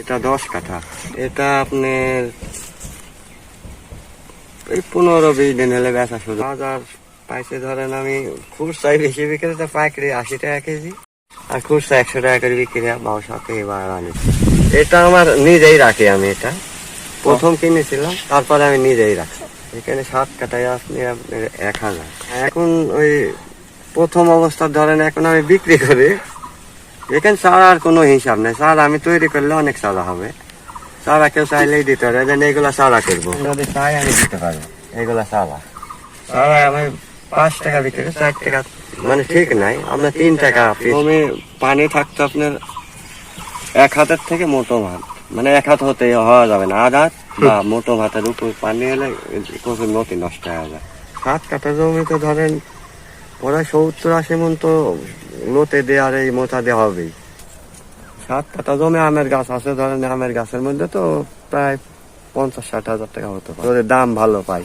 এটা দশ কাঠা। এটা আপনার এই পনেরো বিশ দিন হলে বেচা শুরু। বাজার পাইছে ধরেন আমি খুচরাই বেশি বিক্রি তো পাইকারি আশি টাকা কেজি। আর খুচরা একশো টাকা করে বিক্রি সাথে এবার আনি। এটা আমার নিজেই রাখি আমি এটা। প্রথম কিনেছিলাম, তারপরে আমি নিজেই রাখি এখানে সাত কাটায় আপনি এক হাজার। এখন ওই প্রথম অবস্থা ধরেন এখন আমি বিক্রি করি। এখানে চারার কোনো হিসাব নেই। চারা আমি তৈরি করলে অনেক চারা হবে। সারা কেউ চাইলেই দিতে পারে। যেন এগুলা চারা করব। যদি চাই আমি দিতে পারব। এগুলা চারা চারা আমি পাঁচ টাকা বিক্রি চার টাকা। মানে ঠিক নাই আপনার তিন টাকা জমি পানি থাকতো আপনার এক হাতের থেকে মোটো ভাত। মানে এক হাত হতে হওয়া যাবে না। আধ হাত বা মোটো ভাতের উপর পানি এলে কচুর নতি নষ্ট হয়ে যায়। সাত কাঠা জমিতে ধরেন ওরা সত্তর আশি মন তো লোতে দেয়ার এই মোটা দেওয়া হবেই। সাত পাতা জমে আমের গাছ আছে, ধরেন আমের গাছের মধ্যে তো প্রায় পঞ্চাশ ষাট হাজার টাকা হতে পারে। দাম ভালো পাই।